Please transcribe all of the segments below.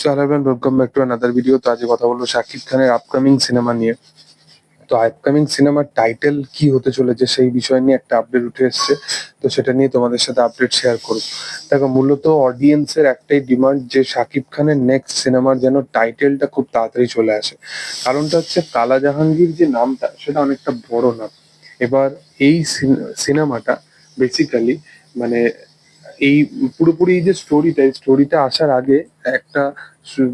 সালাম welcome back to another video তো আজকে কথা বলব শাকিব খানের আপকামিং সিনেমা নিয়ে। তো আপকামিং সিনেমার টাইটেল কি হতে চলেছে সেই বিষয় নিয়ে একটা আপডেট উঠে এসেছে। তো সেটা নিয়ে তোমাদের সাথে আপডেট শেয়ার করব। দেখো, মূলত অডিয়েন্সের একটাই ডিমান্ড যে শাকিব খানের নেক্সট সিনেমার যেন টাইটেলটা খুব তাড়াতাড়ি চলে আসে। কারণটা হচ্ছে কালা জাহাঙ্গীর যে নামটা, সেটা অনেকটা বড় নাম। এবার এই সিনেমাটা বেসিক্যালি মানে এই পুরোপুরি এই যে স্টোরিটা এই স্টোরিটা আসার আগে একটা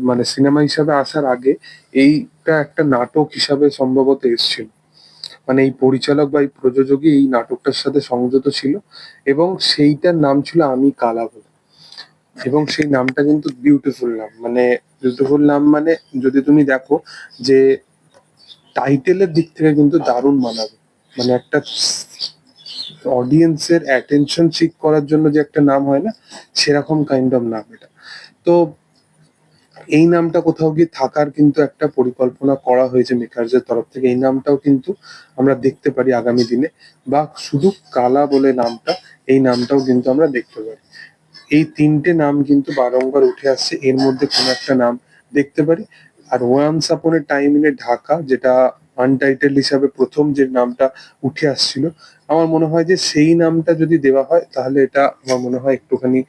মানে সিনেমা হিসাবে আসার আগে এইটা একটা নাটক হিসাবে সম্ভবত এসেছিল। মানে এই পরিচালক বা এই প্রযোজকই এই নাটকটার সাথে সংযত ছিল এবং সেইটার নাম ছিল আমি কালা বলে এবং সেই নামটা কিন্তু বিউটিফুল নাম। মানে বিউটিফুল নাম মানে যদি তুমি দেখো যে টাইটেলের দিক থেকে কিন্তু দারুণ মানাবে। মানে একটা অডিয়েন্সের অ্যাটেনশন সিক করার জন্য যে একটা নাম হয় না, সেরকম কাইন্ড অফ নাম এটা। তো এই নামটা কোথাও গিয়ে থাকার কিন্তু একটা পরিকল্পনা করা হয়েছে মেকার্সের তরফ থেকে। এই নামটাও কিন্তু আমরা দেখতে পারি আগামী দিনে। বা শুধু কালা বলে নামটা, এই নামটাও কিন্তু আমরা দেখতে পারি। এই তিনটে নাম কিন্তু বারংবার উঠে আসছে। এর মধ্যে কোনো একটা নাম দেখতে পারি। আর once upon A time in Dhaka যেটা আনটাইটেল হিসাবে প্রথম যে নামটা উঠে আসছিল, আমার মনে হয় যে সেই নামটা যদি দেওয়া হয়, তাহলে এটা আমার মনে হয় একটুখানি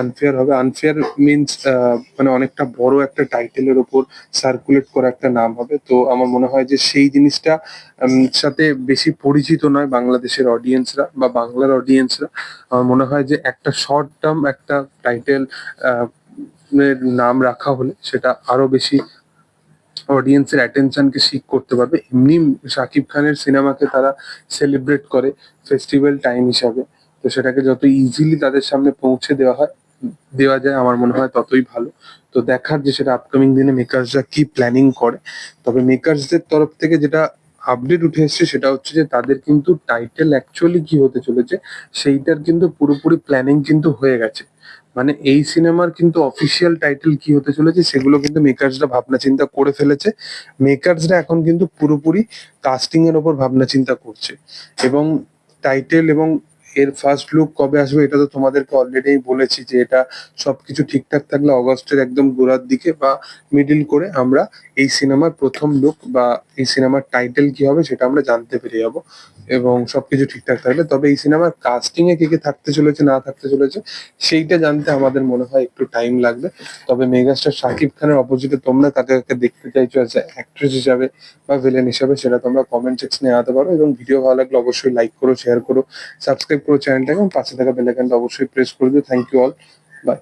আনফেয়ার হবে। আনফেয়ার মিনস মানে অনেকটা বড় একটা টাইটেলের ওপর সার্কুলেট করা একটা নাম হবে। তো আমার মনে হয় যে সেই জিনিসটা সাথে বেশি পরিচিত নয় বাংলাদেশের অডিয়েন্সরা বা বাংলার অডিয়েন্সরা আমার মনে হয় যে একটা শর্ট টার্ম একটা টাইটেল নাম রাখা হলে সেটা আরও বেশি অডিয়েন্সের অ্যাটেনশনকে সিক করতে পারবে। এমনি শাকিব খানের সিনেমাকে তারা সেলিব্রেট করে ফেস্টিভ্যাল টাইম হিসাবে। তো সেটাকে যত ইজিলি তাদের সামনে পৌঁছে দেওয়া হয়, দেওয়া যায় আমার মনে হয় ততই ভালো। তো দেখার যে সেটা আপকামিং দিনে মেকার্সরা কি প্ল্যানিং করে, তবে মেকার্সদের তরফ থেকে যেটা আপডেট উঠে এসছে সেটা হচ্ছে যে তাদের কিন্তু টাইটেল অ্যাকচুয়ালি কি হতে চলেছে, সেইটার কিন্তু পুরোপুরি প্ল্যানিং কিন্তু হয়ে গেছে। মানে এই সিনেমার কিন্তু অফিসিয়াল টাইটেল কি হতে চলেছে সেগুলো কিন্তু মেকার্সরা ভাবনা চিন্তা করে ফেলেছে। মেকার্সরা এখন কিন্তু পুরোপুরি কাস্টিং এর ওপর ভাবনা চিন্তা করছে। এবং টাইটেল এবং এর ফার্স্ট লুক কবে আসবে এটা তো তোমাদেরকে অলরেডি বলেছি যে এটা সবকিছু ঠিকঠাক থাকলে অগস্টের একদম গোড়ার দিকে বা মিডিল করে আমরা এই সিনেমার প্রথম লুক বা এই সিনেমার টাইটেল কি হবে সেটা আমরা জানতে পেরে যাব। এবং সবকিছু ঠিকঠাক থাকলে। তবে এই সিনেমার কাস্টিং এ কে কে থাকতে চলেছে, না থাকতে চলেছে, সেইটা জানতে আমাদের মনে হয় একটু টাইম লাগবে। তবে মেগাস্টার শাকিব খানের অপোজিটে তোমরা কাকে দেখতে চাইছো অ্যাজ অ্যাক্ট্রেস হিসাবে বা ভিলেন হিসাবে, সেটা তোমরা কমেন্ট সেকশনে আনতে পারো। এবং ভিডিও ভালো লাগলে অবশ্যই লাইক করো শেয়ার করো সাবস্ক্রাইব করো চ্যানেলটাকে এবং পাশে থাকা বেল আইকনটা অবশ্যই প্রেস করে দিও। Thank you all by